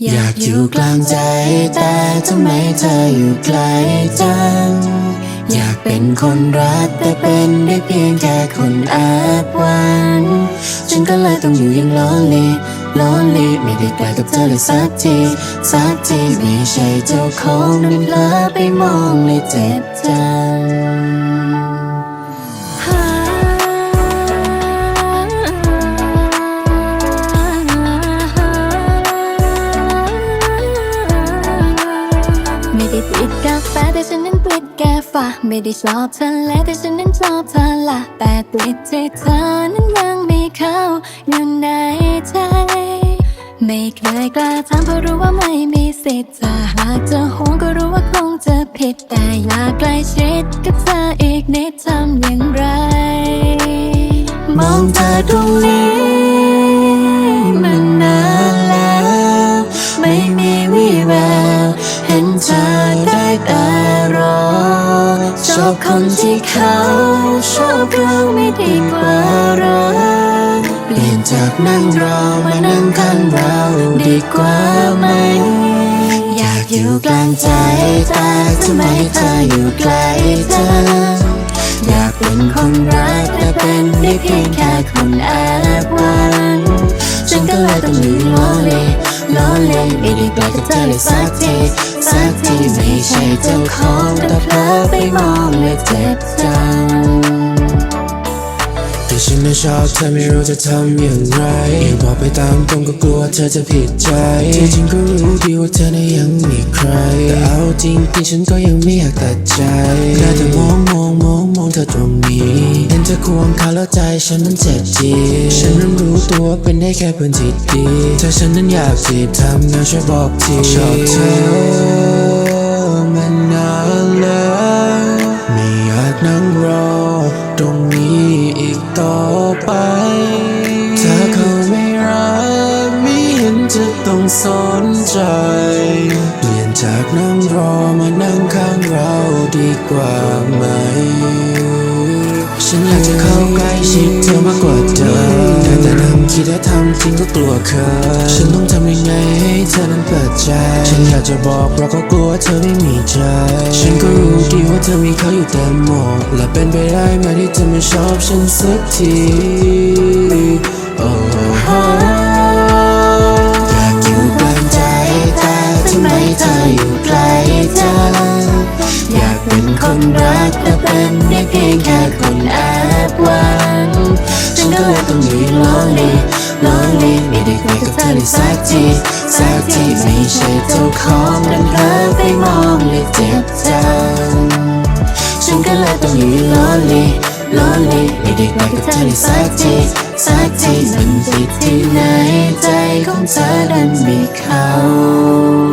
อยากอยู่กลางใจแต่ทำไมเธออยู่ไกลจัง อยากเป็นคนรักแต่เป็นได้เพียงแค่คนแอบหวันฉันก็เลยต้องอยู่อยัง lonely lonely ไม่ได้ใกล้กับเธอเลยสักที สักทีไม่ใช่เจ้าของนั้นเลอไปมองเลยเจ็บจัง แฟแต่ฉันนั้นติดแกฟ้าไม่ได้ชอบเธอและแต่ฉันนั้นชอบเธอละแต่ติดที่เธอนั้นยังไม่เข้าอยู่ในใจ ไม่เคยกล้าถามเพราะรู้ว่าไม่มีสิทธิ์ถ้าหากจะห่วงก็รู้ว่าคงจะผิดแต่อยากใกล้ชิดกับเธออีกนิดทำอย่างไร มองเธอตรงนี้ ได้แต่รอ ชอบคนที่เขาชอบเราไม่ดีกว่าเรักเปลี่ยนจากนั่งรอมานั่งข้างเราดีกว่าไหม อยากอยู่กลางใจแต่ทำไมเธออยู่ไกลจังอยากเป็นคนรักแต่เป็นได้เพียงแค่คนแอบหวังฉันก็เลยต้องอยู่ล้อเล่ ล้อเล่ไม่ได้กลกับเธอเลยสักทีสักทีไม่ใช่เจ้าของแต่เพลอไปมองเลยเจ็บจัง แต่ชอบเธอไม่รู้จะทำอย่างไรอยากบอกไปตามตรงก็กลัวเธอจะผิดใจที่จริงก็รู้ดีว่าเธอน่ยังมีใคร แต่เอาจริงที่ฉันก็ยังไม่อยากตัดใจแค่แต่มองมองมองมองเธอตรงนี้เห็นเธอควงขาแล้วใจฉันนั้นเจ็บจีฉันนั้นรู้ตัวเป็นได้แค่เพื่อนที่ดีถ้าฉันนั้นอยากจีบทำงานช่วยบอกทีชอบเธอมานานแล้วไม่อยากนั่งรอตรงนี้อีก ต่อไป ถ้าเขาไม่รักไม่เห็นจะต้องสนใจ เปลี่ยนจากนั่งรอมานั่งข้างเราดีกว่าไหม ฉันอยากจะเข้าใกล้ชิดเธอมากกว่าเดิม ทำคิดและทำจริงก็กลัวเคินฉันต้องทำยังไงให้เธอนั้นเปิดใจ ฉันอยากจะบอกเราก็กลัวเธอไม่มีใจ ฉันก็รู้ดีว่าเธอมีเขาอยู่แต่หมดและเป็นไปได้ไหมที่เธอไม่ชอบฉันสักทีโอ้อยากอยู่กลางใจแต่ทำไมเธออยู่ไกลจังอยากเป็นคนรักแต่เป็นได้เพียงแค่คนแอบหวัง ก็เลยต้องอยู่ล้อเล่ล้อเล่ไม่ได้ใกล้กับเธอเลยสักทีสักทีไม่ใช่เจ้าของดันเพลอไปมองเลยเจ็บจังฉันก็เลยต้องอยู่ล้อเล่ล้อเล่ไม่ได้ใกล้กับเธอเลยสักทีสักทีมันติดที่ไหนใจของเธอดันมีเขา